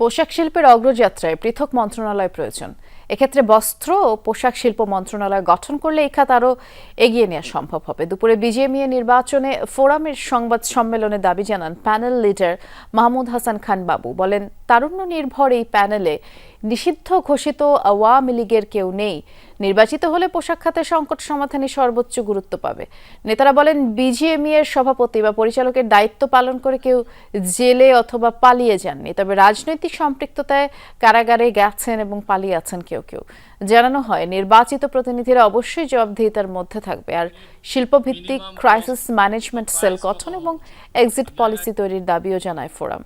পোশাক শিল্পের অগ্রযাত্রায় পৃথক মন্ত্রণালয় প্রয়োজন। এক্ষেত্রে বস্ত্র ও পোশাক শিল্প মন্ত্রণালয় গঠন করলে এই খাত আরও এগিয়ে নেওয়া সম্ভব হবে। দুপুরে বিজেএমইএ নির্বাচনে ফোরামের সংবাদ সম্মেলনে দাবি জানান প্যানেল লিডার মাহমুদ হাসান খান বাবু। বলেন তারুণ্য নির্ভর এই প্যানেলে নিষিদ্ধ ঘোষিত আওয়ামী লীগের কেউ নেই। নির্বাচিত হলে পোশাক খাতের সংকট সমাধানে সর্বোচ্চ গুরুত্ব পাবে। নেতারা বলেন, বিজিএমই এর সভাপতি বা পরিচালকের দায়িত্ব পালন করে কেউ জেলে অথবা পালিয়ে যাননি। তবে রাজনৈতিক সম্পৃক্ততায় কারাগারে গেছেন এবং পালিয়ে আছেন কেউ কেউ। জানানো হয় নির্বাচিত প্রতিনিধিরা অবশ্যই জবাবদিহিতার মধ্যে থাকবে। আর শিল্পভিত্তিক ক্রাইসিস ম্যানেজমেন্ট সেল গঠন এবং এক্সিট পলিসি তৈরির দাবিও জানায় ফোরাম।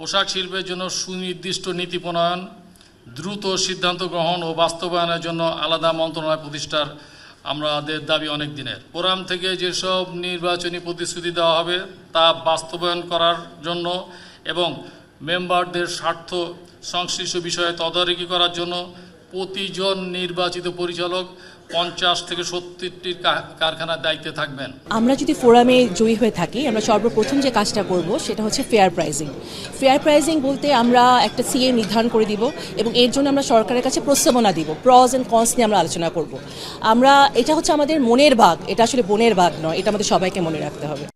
পোশাক শিল্পের জন্য সুনির্দিষ্ট নীতি প্রণয়ন দ্রুত সিদ্ধান্ত গ্রহণ ও বাস্তবায়নের জন্য আলাদা মন্ত্রণালয় প্রতিষ্ঠার আমাদের দাবি অনেক দিনের। ফোরাম থেকে যেসব নির্বাচনী প্রতিশ্রুতি দেওয়া হবে তা বাস্তবায়ন করার জন্য এবং মেম্বারদের স্বার্থ সংশ্লিষ্ট বিষয়ে তদারকি করার জন্য প্রতিজন নির্বাচিত পরিচালক পঞ্চাশ থেকে সত্তরটির কারখানার দায়িত্বে থাকবেন। আমরা যদি ফোরামে জয়ী হয়ে থাকি, আমরা সর্বপ্রথম যে কাজটা করব সেটা হচ্ছে ফেয়ার প্রাইজিং ফেয়ার প্রাইজিং বলতে আমরা একটা সিএ নির্ধারণ করে দিব এবং এর জন্য আমরা সরকারের কাছে প্রস্তাবনা দিব। প্রজ অ্যান্ড কনস নিয়ে আমরা আলোচনা করব। আমরা, এটা হচ্ছে আমাদের মনের ভাগ, এটা আসলে বনের ভাগ নয়, এটা আমাদের সবাইকে মনে রাখতে হবে।